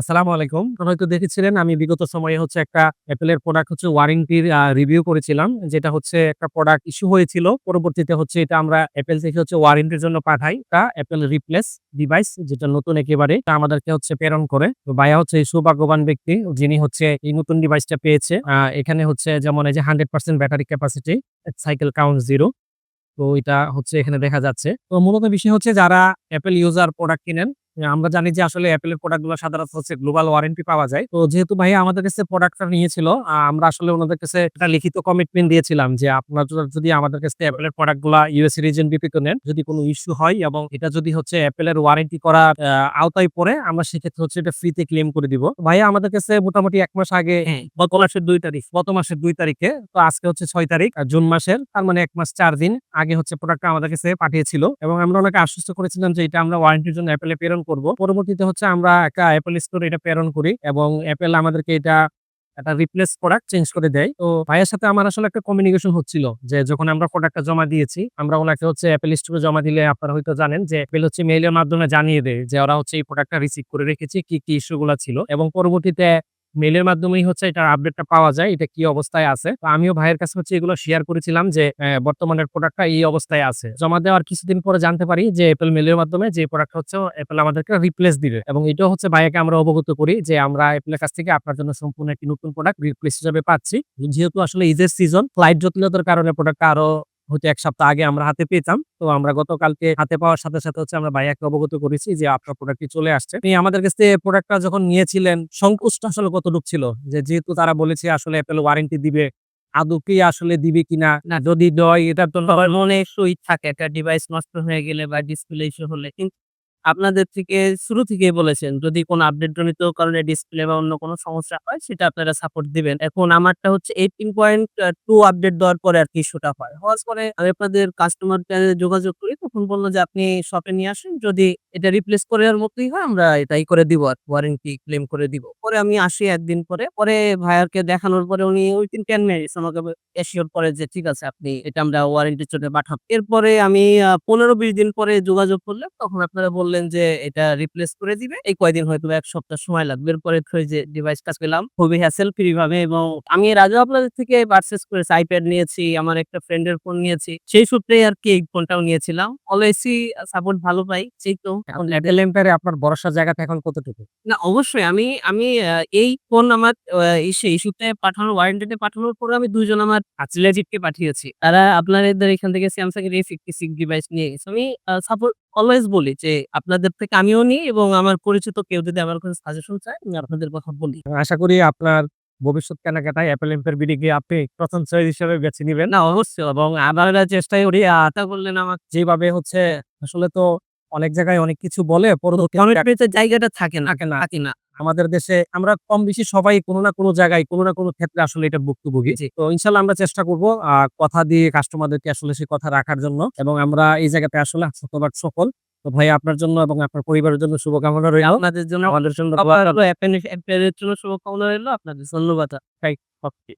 আসসালামু আলাইকুম। হয়তো দেখেছিলেন আমি বিগত সময়ে হচ্ছে একটা এর প্রোডাক্ট হচ্ছে ওয়ারেন্টির রিভিউ করেছিলাম। যেটা হচ্ছে একটা প্রোডাক্ট ইস্যু হয়েছিল। পরবর্তীতে হচ্ছে এটা আমরা Apple থেকে হচ্ছে ওয়ারেন্টির জন্য পাঠাই। তা Apple রিপ্লেস ডিভাইস যেটা নতুন একেবারে তা আমাদেরকে হচ্ছে প্রেরণ করে। তো ভাইয়া হচ্ছে এই সৌভাগ্যবান ব্যক্তি যিনি হচ্ছে এই নতুন ডিভাইসটা পেয়েছে। এখানে হচ্ছে যেমন এই যে 100% battery capacity, cycle count zero তো এটা হচ্ছে এখানে দেখা যাচ্ছে। তো মূলত বিষয় হচ্ছে যারা অ্যাপেল ইউজার প্রোডাক্ট কিনেন আমরা জানি যে আসলে Apple এর প্রোডাক্টগুলো সাধারণত হচ্ছে গ্লোবাল ওয়ারেন্টি পাওয়া যায়। তো যেহেতু ভাইয়া আমাদের কাছে প্রোডাক্টটা নিয়েছিল, আমরা আসলে ওনাদের কাছে একটা লিখিত কমিটমেন্ট দিয়েছিলাম যে আপনারা যদি আমাদের কাছে থেকে Apple এর প্রোডাক্টগুলা US রিজন বিপিতে নেন, যদি কোনো ইস্যু হয় এবং এটা যদি হচ্ছে এর ওয়ারেন্টি করা আওতায় পড়ে আমরা সেক্ষেত্রে হচ্ছে এটা ফ্রিতে ক্লেম করে দিব। ভাইয়া আমাদের কাছে মোটামুটি এক মাস আগে হ্যাঁ। গত মাসের দুই তারিখ, গত মাসের দুই তারিখে তো আজকে হচ্ছে ছয় তারিখ জুন মাসের তার মানে এক মাস চার দিন আগে হচ্ছে প্রোডাক্টটা আমাদের কাছে পাঠিয়েছিল এবং আমরা ওনাকে আশ্বস্ত করেছিলাম যে এটা আমরা ওয়ারেন্টির জন্য Apple এ প্রেরণ করব। পরবর্তীতে হচ্ছে আমরা একটা অ্যাপেল স্টোরে এটা প্রেরণ করি এবং অ্যাপেল আমাদেরকে এটা একটা রিপ্লেস প্রোডাক্ট চেঞ্জ করে দেয়। তো ভাইয়ের সাথে আমার আসলে একটা কমিউনিকেশন হচ্ছিল যে যখন আমরা প্রোডাক্টটা জমা দিয়েছি, আমরা ওনাকে হচ্ছে অ্যাপেল স্টোরে জমা দিলে আপনারা হয়তো জানেন যে অ্যাপেল হচ্ছে মেইলের মাধ্যমে জানিয়ে দেয় যে ওরা হচ্ছে এই প্রোডাক্টটা রিসিভ করে রেখেছে, কি, কি ইস্যুগুলো ছিল এবং পরবর্তীতে মেইলের মাধ্যমেই হচ্ছে এটার আপডেটটা পাওয়া যায়। এটা কি অবস্থায় আছে। তো আমিও ভাইয়ের কাছে হচ্ছে এগুলো শেয়ার করেছিলাম যে বর্তমানের প্রোডাক্টটা এই অবস্থায় আছে। জমা দেওয়ার কিছুদিন পরে জানতে পারি যে, Apple মেলের মাধ্যমে যে প্রোডাক্ট হচ্ছে Apple আমাদেরকে রিপ্লেস দিবে এবং এটাও হচ্ছে ভাইয়াকে আমরা অবগত করি যে, আমরা এর কাছ থেকে আপনার জন্য সম্পূর্ণ একটি নতুন প্রোডাক্ট রিপ্লেস হিসাবে পাচ্ছি। যেহেতু আসলে ঈদের সিজন ফ্লাইট জটিলতার কারণে প্রোডাক্টটা আরও হয়তো এক সপ্তাহ আগে আমরা হাতে পেতাম। তো আমরা গতকালকে হাতে পাওয়ার সাথে, সাথে হচ্ছে আমরা ভাইয়াকে অবগত করেছি যে আপনার প্রোডাক্টটি চলে আসছে। তিনি আমাদের কাছে প্রোডাক্টটা যখন নিয়েছিলেন সংকোচটা আসলে কতটুক ছিল? যে যেহেতু তারা বলেছে আসলে অ্যাপেল ওয়ারেন্টি দিবে, আদৌ আসলে দিবে কিনা? না। যদি দয় এটার তো মনে সই থাকে একটা ডিভাইস নষ্ট হয়ে গেলে বা ডিসপ্লে ইস্যু হলে। কিন্তু আপনাদের থেকে শুরু থেকেই বলেছেন, যদি কোনো আপডেট জনিত কারণে ডিসপ্লে বা অন্য কোনো সমস্যা হয়, সেটা আপনারা সাপোর্ট দিবেন। এখন আমারটা হচ্ছে 18.2 আপডেট দেওয়ার পরে আর কি ইস্যুটা হয়। হওয়ার পরে আমি আপনাদের কাস্টমার যোগাযোগ করি। তখন বলল যে আপনি শপে নিয়ে আসেন। যদি এটা রিপ্লেস করার মতোই হয় আমরা এটাই করে দিব আর ওয়ারেন্টি ক্লেম করে দিব। পরে আমি আসি ১ দিন পরে। পরে ভাইয়াকে দেখানোর পরে উনি ওই দিন কেন মেরেছে আমাকে অ্যাসিওর করে যে ঠিক আছে আপনি এটা আমরা ওয়ারেন্টির জন্য পাঠাবো। এরপরে আমি আ ১৫-২০ দিন পরে যোগাযোগ করলাম। তখন আপনারা বললেন যে এটা রিপ্লেস করে দিবে। এই কয়দিন হয়তোবা ১ সপ্তাহ সময় লাগবে। এরপরে যে ডিভাইসটা পেলাম খুবই হ্যাসেল ফ্রি ভাবে এবং আমি আগেও আপনাদের থেকে পারচেজ করেছি। আইপ্যাড নিয়েছি, আমার একটা ফ্রেন্ডের ফোন নিয়েছি। সেই সূত্রেই আরকি এই ফোনটাও নিয়েছিলাম। অলওয়েজই সাপোর্ট ভালো পাই। সেই তো এখন Apple এম্পায়ারে আপনার ভরসার জায়গাটা এখন কতটুকু? না অবশ্যই আমি আমি এই ফোন আমার ইসে ইস্যুতে পাঠানো ওয়ারেন্টিতে পাঠানোর পরে আমি ২ জন আমার রিলেটিভকে পাঠিয়েছি। তারা আপনাদের এখান থেকে Samsung এর A56 ডিভাইস নিয়ে গেছে। আমি সাপোর্ট অলওয়েজ বলি যে আপনাদের থেকে আমিও নিই এবং আমার পরিচিত কেউ যদি আমার কাছে সাজেশন চায় আমি আপনাদের কথা বলি। আশা করি আপনার ভবিষ্যৎ কেনাকাটায় Apple এম্পায়ার বিডিকে আপনি প্রথম চয়েস হিসেবে বেছে নিবেন। না অবশ্যই এবং আমরা চেষ্টা করি আ তা করলেন আমার যেভাবে হচ্ছে আসলে তো অনেক জায়গায় অনেক কিছু বলে কমিটমেন্ট জায়গাটা থাকে না। থাকে না। থাকে না। আমাদের দেশে আমরা কম বেশি সবাই কোনো না কোনো জায়গায় কোনো না কোনো ক্ষেত্রে আসলে এটা ভুক্তভোগী। তো ইনশাল্লাহ আমরা চেষ্টা করব কথা দিয়ে কাস্টমারদেরকে আসলে সেই কথা রাখার জন্য এবং আমরা এই জায়গাতে আসলে শতভাগ সফল। তো ভাই আপনার জন্য এবং আপনার পরিবারের জন্য শুভকামনা রইল। আপনাদের জন্য আমাদের জন্য শুভকামনা রইল। আপনাদের ধন্যবাদ। তাই ওকে।